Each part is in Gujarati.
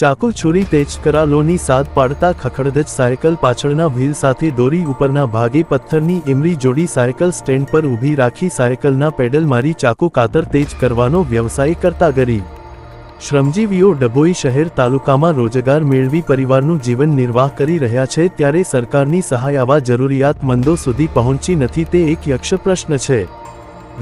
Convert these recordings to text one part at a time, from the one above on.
ચાકુ છુરી તેજ કરાલોની સાદ પાડતા ખખડધજ સાયકલ પાછળના વ્હીલ સાથે દોરી ઉપરના ભાગે પથ્થરની એમરી જોડી સાયકલ સ્ટેન્ડ પર ઊભી રાખી સાયકલના પેડલ મારી ચાકુ કાતર તેજ કરવાનો વ્યવસાય કરતા ગરીબ. શ્રમજીવીઓ ડભોઈ શહેર તાલુકામાં રોજગાર મેળવી પરિવારનું જીવન નિર્વાહ કરી રહ્યા છે ત્યારે સરકારની સહાય આવા જરૂરિયાતમંદો સુધી પહોંચી નથી તે એક યક્ષ પ્રશ્ન છે.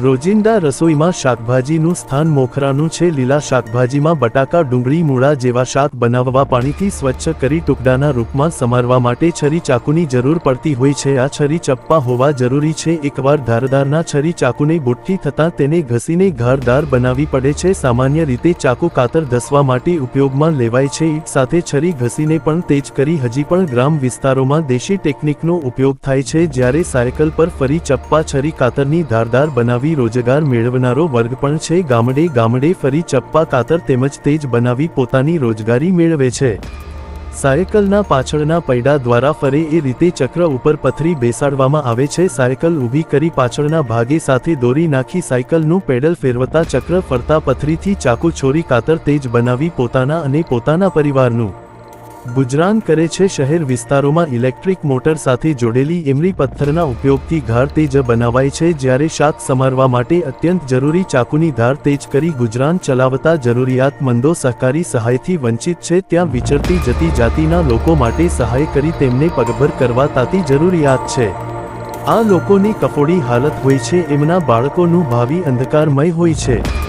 રોજિંદા રસોઈમાં શાકભાજીનું સ્થાન મોખરાનું છે. લીલા શાકભાજીમાં બટાકા, ડુંગળી, મૂળા જેવા શાક બનાવવા પાણીથી સ્વચ્છ કરી ટુકડાના રૂપમાં સમારવા માટે છરી ચાકુની જરૂર પડતી હોય છે. આ છરી ચપ્પા હોવા જરૂરી છે. એકવાર ધારદારના છરી ચાકુને બુઠ્ઠી થતાં તેને ઘસીને ઘારદાર બનાવવી પડે છે. સામાન્ય રીતે ચાકુ કાતર ધસવા માટે ઉપયોગમાં લેવાય છે. ઈંટ સાથે છરી ઘસીને પણ તેજ કરી હજી પણ ગ્રામ વિસ્તારોમાં દેશી ટેકનિકનો ઉપયોગ થાય છે. જ્યારે સાયકલ પર ફરી ચપ્પા છરી કાતરની ધારદાર બનાવી રોજગાર મેળવનારો વર્ગ પણ છે. ગામડે ગામડે ફરી ચપ્પા કાતર તેમજ તેજ બનાવી પોતાની રોજગારી મેળવે છે. સાયકલના પાછળના પૈડા દ્વારા ફરે એ રીતે ચક્ર ઉપર પથરી બેસાડવામાં આવે છે. સાયકલ ઊભી કરી પાછળના ભાગે સાથે દોરી નાખી સાયકલનું પેડલ ફેરવતા ચક્ર ફરતા પથરીથી ચાકુ છોરી કાતર તેજ બનાવી પોતાના અને પોતાના પરિવારનું ગુજરાન કરે છે શહેર વિસ્તારોમાં ઇલેક્ટ્રિક મોટર સાથે જોડેલી ઇમરી પથ્થરના ઉપયોગથી ઘાર તેજ બનાવાય છે જ્યારે શાક સમારવા માટે અત્યંત જરૂરી ચાકુની ધાર તેજ કરી ગુજરાન ચલાવતા જરૂરિયાતમંદો સહકારી સહાયથી વંચિત છે. ત્યાં વિચરતી જતી જાતિના લોકો માટે સહાય કરી તેમને પગભર કરવા તાતી જરૂરિયાત છે. આ લોકોની કફોડી હાલત હોય છે. એમના બાળકોનું ભાવિ અંધકારમય હોય છે.